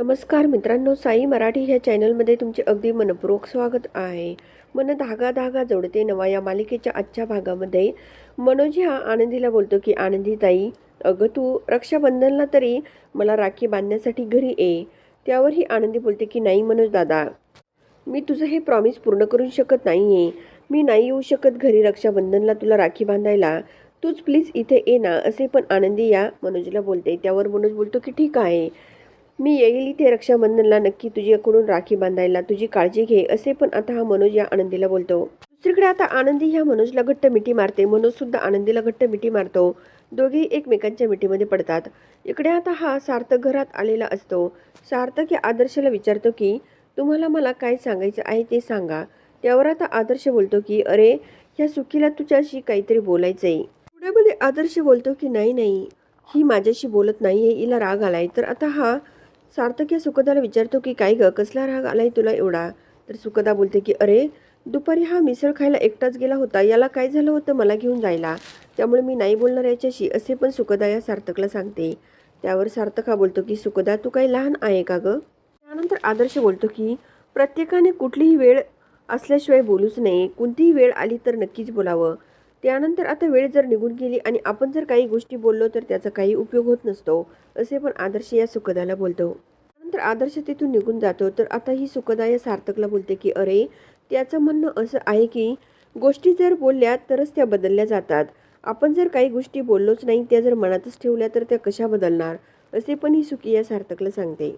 नमस्कार मित्रांनो साई मराठी ह्या चॅनलमध्ये तुमचे अगदी मनपूर्वक स्वागत आहे. मन धागा धागा जोडते नवा या मालिकेच्या आजच्या भागामध्ये. मनोज हा आनंदीला बोलतो की आनंदीताई अगं तू रक्षाबंधनला तरी मला राखी बांधण्यासाठी घरी ये. त्यावरही आनंदी बोलते की नाही मनोज दादा मी तुझं हे प्रॉमिस पूर्ण करू शकत नाही आहे मी नाही येऊ शकत घरी रक्षाबंधनला तुला राखी बांधायला. तूच प्लीज इथे ये ना असे पण आनंदी या मनोजला बोलते. त्यावर मनोज बोलतो की ठीक आहे. मी येईल इथे रक्षाबंधनला नक्की तुझ्याकडून राखी बांधायला. तुझी काळजी घे असे पण आता हा मनोज या आनंदीला बोलतो. दुसरीकडे आता आनंदी ह्या मनोजला घट्ट मिठी मारते. मनोज सुद्धा आनंदीला घट्ट मिठी मारतो. दोघेही एकमेकांच्या मिठीमध्ये पडतात. इकडे आता हा सार्थक घरात आलेला असतो. सार्थक या आदर्शला विचारतो की तुम्हाला मला काय सांगायचं आहे ते सांगा. त्यावर आता आदर्श बोलतो की अरे ह्या सुखीला तुझ्याशी काहीतरी बोलायचं आहे पुण्यामध्ये आदर्श बोलतो की नाही नाही ही माझ्याशी बोलत नाही आहे हिला राग आलाय. तर आता हा सार्थक या सुखदाला विचारतो की काय ग कसला राग आलाय तुला एवढा? तर सुखदा बोलते की अरे दुपारी हा मिसळ खायला एकटाच गेला होता. याला काय झालं होतं मला घेऊन जायला? त्यामुळे मी नाही बोलणार याच्याशी असे पण सुखदा या सार्थकला सांगते. त्यावर सार्थक हा बोलतो की सुखदा तू काही लहान आहे का गं? त्यानंतर आदर्श बोलतो की प्रत्येकाने कुठलीही वेळ असल्याशिवाय बोलूच नये. कोणतीही वेळ आली तर नक्कीच बोलावं. त्यानंतर आता वेळ जर निघून गेली आणि आपण जर काही गोष्टी बोललो तर त्याचा काही उपयोग होत नसतो असे पण आदर्श या सुखदाला बोलतो. नंतर आदर्श तिथून निघून जातो. तर आता ही सुखदा या सार्थकला बोलते की अरे त्याचं म्हणणं असं आहे की गोष्टी जर बोलल्या तरच त्या बदलल्या जातात. आपण जर काही गोष्टी बोललोच नाही त्या जर मनातच ठेवल्या तर त्या कशा बदलणार? असे पण ही सुखी या सार्थकला सांगते.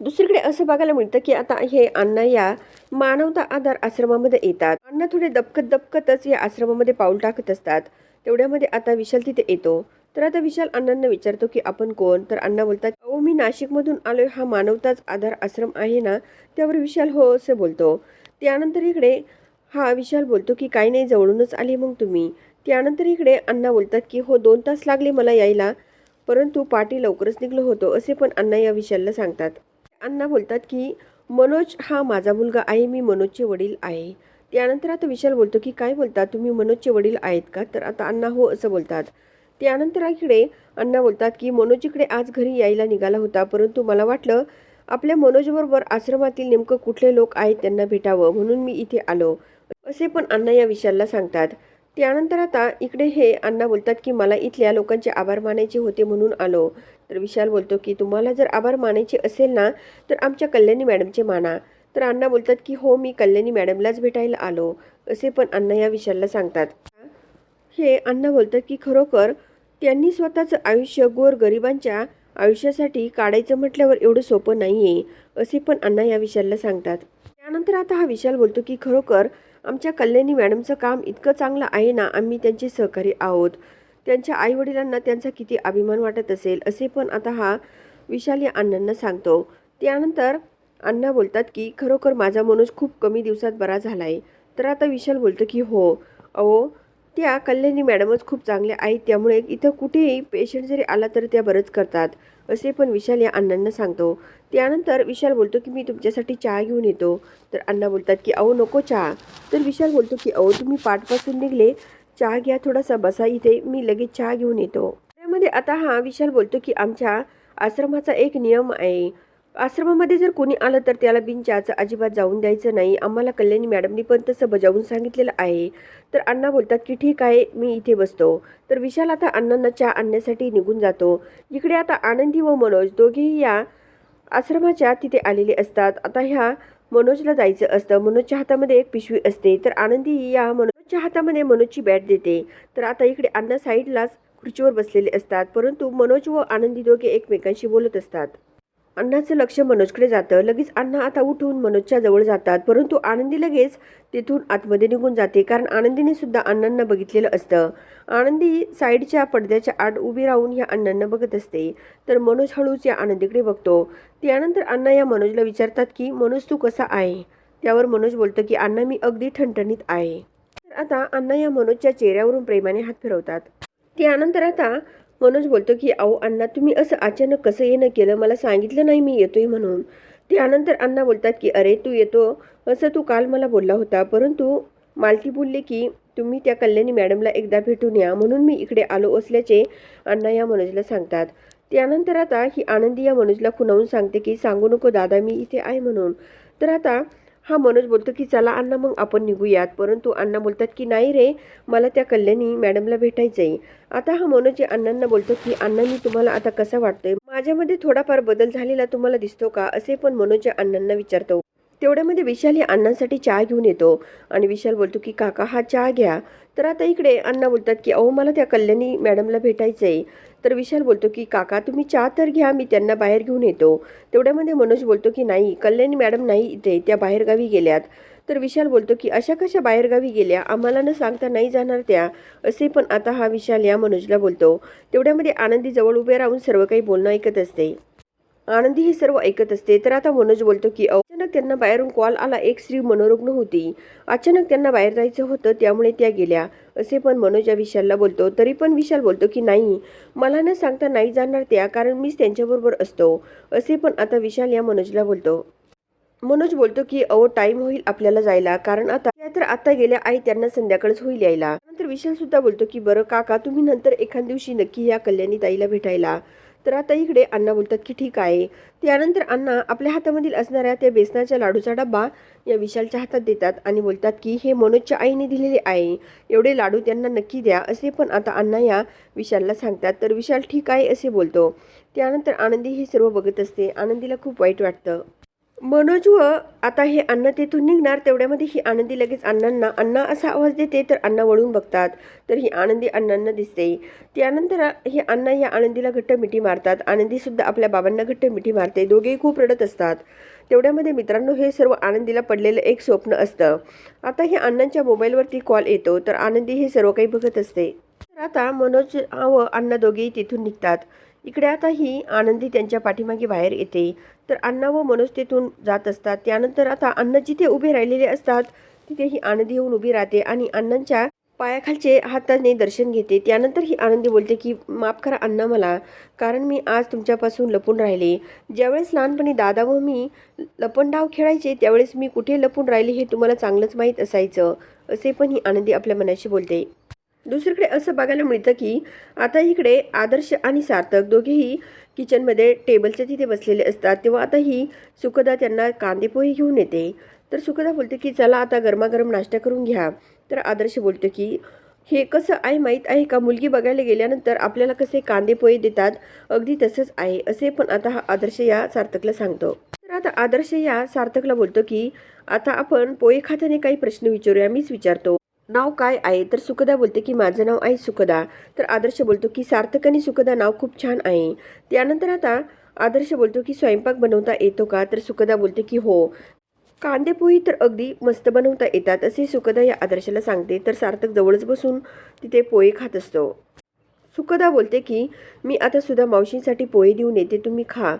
दुसरीकडे असं बघायला मिळतं की आता हे अण्णा या मानवता आधार आश्रमामध्ये येतात. अण्णा थोडे दबकत दबकतच या आश्रमामध्ये पाऊल टाकत असतात. तेवढ्यामध्ये आता विशाल तिथे येतो. तर आता विशाल अण्णांना विचारतो की आपण कोण? तर अण्णा बोलतात अहो मी नाशिकमधून आलोय. हा मानवताच आधार आश्रम आहे ना? त्यावर विशाल हो असं बोलतो. त्यानंतर इकडे हा विशाल बोलतो की काही नाही जवळूनच आले मग तुम्ही. त्यानंतर इकडे अण्णा बोलतात की हो दोन तास लागले मला यायला. परंतु पाठी लवकरच निघलो होतो असे पण अण्णा या विशालला सांगतात. अण्णा बोलतात की मनोज हा माझा मुलगा आहे मी मनोजचे वडील आहे. त्यानंतर आता विशाल बोलतो की काय बोलतात तुम्ही मनोजचे वडील आहेत का? तर आता अण्णा हो असं बोलतात. त्यानंतर इकडे अण्णा बोलतात की मनोज इकडे आज घरी यायला निघाला होता परंतु मला वाटलं आपल्या मनोजबरोबर आश्रमातील नेमकं कुठले लोक आहेत त्यांना भेटावं म्हणून मी इथे आलो. असे पण अण्णा या विशालला सांगतात. त्यानंतर आता इकडे हे अण्णा बोलतात की मला इथल्या लोकांचे आभार मानायचे होते म्हणून आलो. तर विशाल बोलतो की तुम्हाला जर आभार मानायचे असेल ना तर आमच्या कल्याणी मॅडमचे माना. तर अण्णा बोलतात की हो मी कल्याणी मॅडमलाच भेटायला आलो. असे पण अण्णा या विशालला सांगतात. हे अण्णा बोलतात की खरोखर त्यांनी स्वतःचं आयुष्य गोर गरिबांच्या आयुष्यासाठी काढायचं म्हटल्यावर एवढं सोपं नाही आहे असे पण अण्णा या विशालला सांगतात. त्यानंतर आता हा विशाल बोलतो की खरोखर आमच्या कल्याणी मॅडमचं काम इतकं चांगलं आहे ना आम्ही त्यांचे सहकारी आहोत. त्यांच्या आईवडिलांना त्यांचा किती अभिमान वाटत असेल असे पण आता हा विशाल या अण्णांना सांगतो. त्यानंतर अण्णा बोलतात की खरोखर माझा मनोज खूप कमी दिवसात बरा झाला आहे तर आता विशाल बोलतो की हो. अहो त्या कल्याणी मॅडमच खूप चांगल्या आहेत त्यामुळे इथं कुठेही पेशंट जरी आला तर त्या बरंच करतात असे पण विशाल या अण्णांना सांगतो. त्यानंतर विशाल बोलतो की मी तुमच्यासाठी चहा घेऊन येतो. तर अण्णा बोलतात की अहो नको चहा. तर विशाल बोलतो की अहो तुम्ही पाठपासून निघले चहा घ्या थोडासा बसा इथे. मी लगेच चहा घेऊन येतो. त्यामध्ये आता हा विशाल बोलतो की आमच्या आश्रमाचा एक नियम आहे. आश्रमामध्ये जर कोणी आलं तर त्याला बिन चहाचं अजिबात जाऊन द्यायचं नाही. आम्हाला कल्याणी मॅडमनी पण तसं बजावून सांगितलेलं आहे. तर अण्णा बोलतात की ठीक आहे मी इथे बसतो. तर विशाल आता अण्णांना चहा आणण्यासाठी निघून जातो. इकडे आता आनंदी व मनोज दोघेही या आश्रमाच्या तिथे आलेले असतात. आता ह्या मनोजला जायचं असतं. मनोजच्या हातामध्ये एक पिशवी असते. तर आनंदी या मनोजच्या हातामध्ये मनोजची बॅट देते. तर आता इकडे अण्णा साईडलाच खुर्चीवर बसलेले असतात. परंतु मनोज व आनंदी दोघे एकमेकांशी बोलत असतात. अण्णाचं लक्ष मनोजकडे जातं. लगेच अण्णा आता उठून मनोजच्या जवळ जातात. परंतु आनंदी लगेच तिथून आतमध्ये निघून जाते. कारण आनंदीने सुद्धा अण्णांना बघितलेलं असतं. आनंदी साईडच्या पडद्याच्या आड उभी राहून या अण्णांना बघत असते. तर मनोज हळूच या आनंदीकडे बघतो. त्यानंतर अण्णा या मनोजला विचारतात की मनोज तू कसा आहे? त्यावर मनोज बोलतो की अण्णा मी अगदी ठणठणीत आहे. आता अण्णा या मनोजच्या चेहऱ्यावरून प्रेमाने हात फिरवतात. त्यानंतर आता मनोज बोलतो की अहो अण्णा तुम्ही असं अचानक कसं येणं केलं? मला सांगितलं नाही मी येतोय म्हणून. त्यानंतर अण्णा बोलतात की अरे तू येतो. असं तू काल मला बोलला होता. परंतु मालती बोलली की तुम्ही त्या कल्याणी मॅडमला एकदा भेटून या. म्हणून मी इकडे आलो असल्याचे अण्णा या मनोजला सांगतात. त्यानंतर आता ही आनंदी या मनोजला खुणावून सांगते की सांगू नको दादा मी इथे आहे म्हणून. तर आता हा मनोज बोलतो की चला अण्णा मग आपण निघूयात. परंतु अण्णा बोलतात की नाही रे मला त्या कल्याणी मॅडमला भेटायचं आहे आता हा मनोज या अण्णांना बोलतो की अण्णा मी तुम्हाला आता कसा वाटतोय? माझ्यामध्ये थोडाफार बदल झालेला तुम्हाला दिसतो का? असे पण मनोज या अण्णांना विचारतो. तेवढ्यामध्ये विशाल हे अण्णांसाठी चहा घेऊन येतो आणि विशाल बोलतो की काका हा चहा घ्या. तर आता इकडे अण्णा बोलतात की अहो मला त्या कल्याणी मॅडमला भेटायचं आहे तर विशाल बोलतो की काका तुम्ही चहा तर घ्या मी त्यांना बाहेर घेऊन येतो. तेवढ्यामध्ये मनोज बोलतो की नाही कल्याणी मॅडम नाही इथे त्या बाहेरगावी गेल्यात. तर विशाल बोलतो की अशा कशा बाहेरगावी गेल्या? आम्हाला न सांगता नाही जाणार त्या. असे पण आता हा विशाल या मनोजला बोलतो. तेवढ्यामध्ये आनंदी जवळ उभे राहून सर्व काही बोलणं ऐकत असते. आनंदी हे सर्व ऐकत असते. तर आता मनोज बोलतो की अचानक त्यांना बाहेरून कॉल आला. एक स्त्री मनोरुग्ण होती. अचानक त्यांना बाहेर जायचं होतं. त्यामुळे त्या गेल्या. असे पण मनोज या विशालला बोलतो. तरी पण विशाल बोलतो की नाही. मला न सांगता नाही जाणार त्या. कारण मीच त्यांच्याबरोबर असतो. असे पण आता विशाल या मनोजला बोलतो. मनोज बोलतो की अहो टाईम होईल आपल्याला जायला. कारण आता त्या तर आता गेल्या आई त्यांना संध्याकाळच होईल यायला. नंतर विशाल सुद्धा बोलतो की बरं काका तुम्ही नंतर एखाद दिवशी नक्की या कल्याणी ताईला भेटायला. तर आता इकडे अण्णा बोलतात की ठीक आहे. त्यानंतर अण्णा आपल्या हातामधील असणाऱ्या त्या बेसनाच्या लाडूचा डब्बा या विशालच्या हातात देतात आणि बोलतात की हे मनोजच्या आईने दिलेले आहे एवढे लाडू त्यांना नक्की द्या असे पण आता अण्णा या विशालला सांगतात. तर विशाल ठीक आहे असे बोलतो. त्यानंतर आनंदी हे सर्व बघत असते. आनंदीला खूप वाईट वाटतं. मनोज व आता हे अण्णा तेथून निघणार तेवढ्यामध्ये ही आनंदी लगेच अण्णांना अण्णा असा आवाज देते तर अण्णा वळून बघतात. तर ही आनंदी अण्णांना दिसते. त्यानंतर हे अण्णा या आनंदीला घट्ट मिठी मारतात. आनंदीसुद्धा आपल्या बाबांना घट्ट मिठी मारते. दोघेही खूप रडत असतात. तेवढ्यामध्ये मित्रांनो हे सर्व आनंदीला पडलेलं एक स्वप्न असतं. आता हे अण्णांच्या मोबाईलवरती कॉल येतो तर आनंदी हे सर्व काही बघत असते. तर आता मनोज व अण्णा दोघेही तिथून निघतात. इकडे आता ही आनंदी त्यांच्या पाठीमागे बाहेर येते. तर अण्णा व मनोज तेथून जात असतात. त्यानंतर आता अण्णा जिथे उभे राहिलेले असतात तिथे ही आनंदी येऊन उभी राहते आणि अण्णांच्या पायाखालचे हाताने दर्शन घेते. त्यानंतर ही आनंदी बोलते की माफ करा अण्णा मला कारण मी आज तुमच्यापासून लपून राहिले. ज्यावेळेस लहानपणी दादा व मी लपणडाव खेळायचे त्यावेळेस मी कुठे लपून राहिले हे तुम्हाला चांगलंच माहीत असायचं असे पण ही आनंदी आपल्या मनाशी बोलते. दुसरीकडे असं बघायला मिळतं की आता इकडे आदर्श आणि सार्थक दोघेही किचनमध्ये टेबलच्या तिथे बसलेले असतात. तेव्हा आता ही सुखदा त्यांना कांदेपोहे घेऊन येते. तर सुखदा बोलते की चला आता गरमागरम नाश्ता करून घ्या. तर आदर्श बोलतो की हे कसं आहे माहीत आहे का? मुलगी बघायला गेल्यानंतर आपल्याला कसे कांदेपोहे देतात? अगदी तसंच आहे. असे पण आता हा आदर्श या सार्थकला सांगतो. तर आता आदर्श या सार्थकला बोलतो की आता आपण पोहे खात्याने काही प्रश्न विचारूया मीच विचारतो. नाव काय आहे? तर सुखदा बोलते की माझं नाव आहे सुखदा तर आदर्श बोलतो की सार्थक आणि सुखदा नाव खूप छान आहे. त्यानंतर आता आदर्श बोलतो की स्वयंपाक बनवता येतो का? तर सुखदा बोलते की हो. कांदेपोही तर अगदी मस्त बनवता येतात असे सुखदा या आदर्शाला सांगते. तर सार्थक जवळच बसून तिथे पोहे खात असतो. सुखदा बोलते की मी आता सुद्धा मावशींसाठी पोहे देऊन येते तुम्ही खा.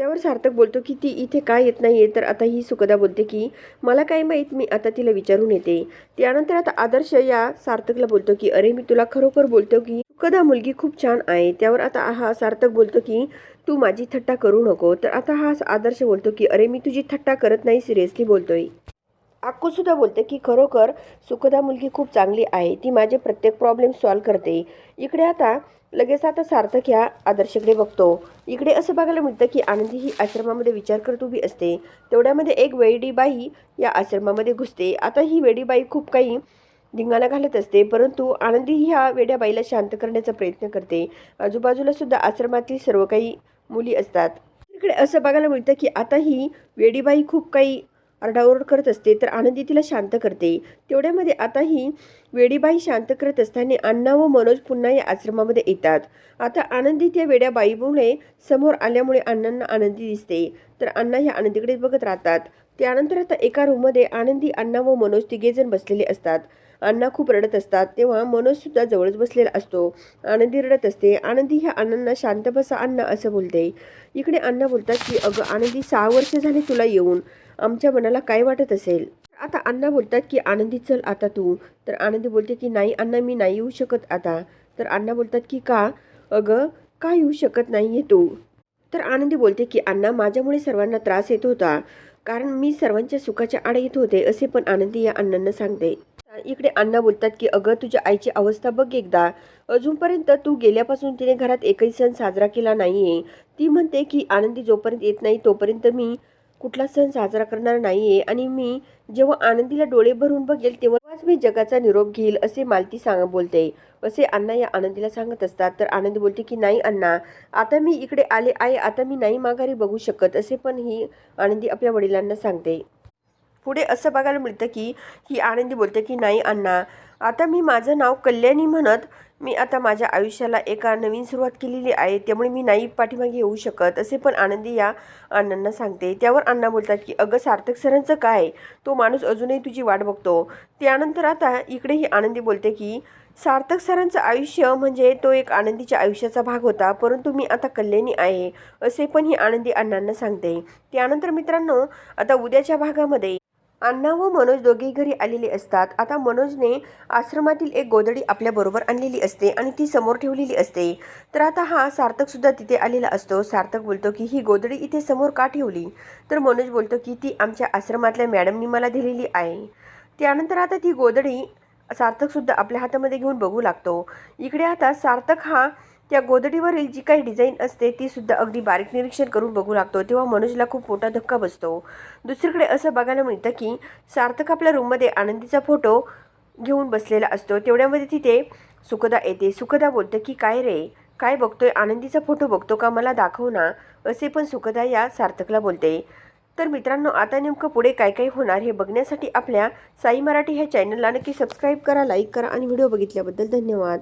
त्यावर सार्थक बोलतो की ती इथे काय येत नाही आहे तर आता ही सुखदा बोलते की मला काय माहीत? मी आता तिला विचारून येते. त्यानंतर आता आदर्श या सार्थकला बोलतो की अरे मी तुला खरोखर बोलतो की सुखदा मुलगी खूप छान आहे. त्यावर आता हा सार्थक बोलतो की तू माझी थट्टा करू नको. तर आता हा आदर्श बोलतो की अरे मी तुझी थट्टा करत नाही सिरियसली बोलतोय. आक्कूसुद्धा बोलते की खरोखर सुखदा मुलगी खूप चांगली आहे. ती माझे प्रत्येक प्रॉब्लेम सॉल्व करते. इकडे आता लगेच आता सार्थक ह्या आदर्शकडे बघतो. इकडे असं बघायला मिळतं की आनंदी ही आश्रमामध्ये विचार करत उभी असते. तेवढ्यामध्ये एक वेडीबाई या आश्रमामध्ये घुसते. आता ही वेडीबाई खूप काही धिंगाणा घालत असते परंतु आनंदी ह्या वेड्या बाईला शांत करण्याचा प्रयत्न करते. आजूबाजूला सुद्धा आश्रमातील सर्व काही मुली असतात. इकडे असं बघायला मिळतं की आता ही वेडीबाई खूप काही आरडाओरड करत असते तर आनंदी तिला शांत करते. तेवढ्यामध्ये आताही वेडीबाई शांत करत असताना अण्णा व मनोज पुन्हा या आश्रमामध्ये येतात. आता आनंदी त्या वेड्या बाईमुळे समोर आल्यामुळे अण्णांना आनंदी दिसते. तर अण्णा ह्या आनंदीकडे बघत राहतात. त्यानंतर आता एका रूममध्ये आनंदी अण्णा व मनोज तिघेजण बसलेले असतात. अण्णा खूप रडत असतात तेव्हा मनोज सुद्धा जवळच बसलेला असतो. आनंदी रडत असते आनंदी ह्या अण्णांना शांत बसा अण्णा असं बोलते. इकडे अण्णा बोलतात की अगं आनंदी सहा वर्ष झाली तुला येऊन. आमच्या मनाला काय वाटत असेल? आता अण्णा बोलतात की आनंदी चल आता तू. तर आनंदी बोलते की नाही अण्णा मी नाही येऊ शकत आता. तर अण्णा बोलतात की का? अगं का येऊ शकत नाही आहे तू? तर आनंदी बोलते की अण्णा माझ्यामुळे सर्वांना त्रास येत होता. कारण मी सर्वांच्या सुखाच्या आड येत होते असे पण आनंदी या अण्णांना सांगते. इकडे अण्णा बोलतात की अगं तुझ्या आईची अवस्था बघ एकदा. अजूनपर्यंत तू गेल्यापासून तिने घरात एकही सण साजरा केला नाहीये. ती म्हणते की आनंदी जोपर्यंत येत नाही तोपर्यंत मी कुठला सण साजरा करणार नाहीये. आणि मी जेव्हा आनंदीला डोळे भरून बघेल तेव्हा मी जगाचा निरोप घेईल असे मालती सांग बोलते. असे अण्णा या आनंदीला सांगत असतात. तर आनंदी बोलते की नाही अण्णा आता मी इकडे आले आहे आता मी नाही माघारी बघू शकत असे पण ही आनंदी आपल्या वडिलांना सांगते. पुढे असं बघायला मिळतं की ही आनंदी बोलते की नाही अण्णा आता मी माझं नाव कल्याणी म्हणत मी आता माझ्या आयुष्याला एका नवीन सुरुवात केलेली आहे त्यामुळे मी नाही पाठीमागे येऊ शकत असे पण आनंदी या अण्णांना सांगते. त्यावर अण्णा बोलतात की अगं सार्थक सरांचं काय? तो माणूस अजूनही तुझी वाट बघतो. त्यानंतर आता इकडेही आनंदी बोलते की सार्थक सरांचं आयुष्य म्हणजे तो एक आनंदीच्या आयुष्याचा भाग होता परंतु मी आता कल्याणी आहे असे पण ही आनंदी अण्णांना सांगते. त्यानंतर मित्रांनो आता उद्याच्या भागामध्ये अण्णा व मनोज दोघेही घरी आलेले असतात. आता मनोजने आश्रमातील एक गोदडी आपल्याबरोबर आणलेली असते आणि ती समोर ठेवलेली असते. तर आता हा सार्थकसुद्धा तिथे आलेला असतो. सार्थक बोलतो की ही गोदडी इथे समोर का ठेवली? तर मनोज बोलतो की ती आमच्या आश्रमातल्या मॅडमनी मला दिलेली आहे. त्यानंतर आता ती गोदडी सार्थकसुद्धा आपल्या हातामध्ये घेऊन बघू लागतो. इकडे आता सार्थक हा त्या गोदडीवरील जी काही डिझाईन असते ती सुद्धा अगदी बारीक निरीक्षण करून बघू लागतो तेव्हा मनोजला खूप मोठा धक्का बसतो. दुसरीकडे असं बघायला मिळतं की सार्थक आपल्या रूममध्ये आनंदीचा फोटो घेऊन बसलेला असतो. तेवढ्यामध्ये तिथे सुखदा येते. सुखदा बोलतं की काय रे? काय बघतोय? आनंदीचा फोटो बघतो का? मला दाखव ना. असे पण सुखदा या सार्थकला बोलते. तर मित्रांनो आता नेमकं पुढे काय काय होणार हे बघण्यासाठी आपल्या साई मराठी ह्या चॅनलला नक्की सबस्क्राईब करा लाईक करा आणि व्हिडिओ बघितल्याबद्दल धन्यवाद.